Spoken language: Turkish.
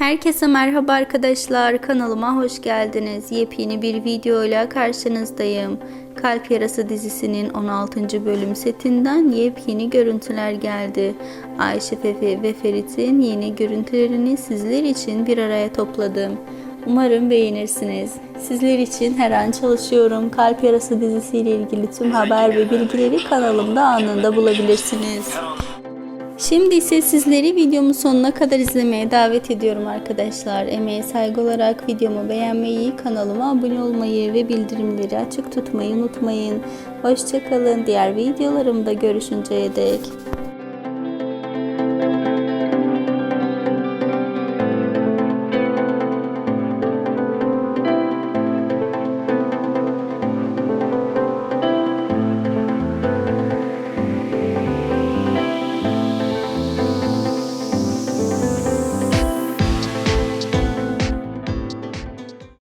Herkese merhaba arkadaşlar. Kanalıma hoş geldiniz. Yepyeni bir videoyla karşınızdayım. Kalp Yarası dizisinin 16. bölüm setinden yepyeni görüntüler geldi. Ayşe Fefe ve Ferit'in yeni görüntülerini sizler için bir araya topladım. Umarım beğenirsiniz. Sizler için her an çalışıyorum. Kalp Yarası dizisiyle ilgili tüm haber ve bilgileri kanalımda anında bulabilirsiniz. Şimdi ise sizleri videomun sonuna kadar izlemeye davet ediyorum arkadaşlar. Emeğe saygı olarak videomu beğenmeyi, kanalıma abone olmayı ve bildirimleri açık tutmayı unutmayın. Hoşçakalın. Diğer videolarımda görüşünceye dek.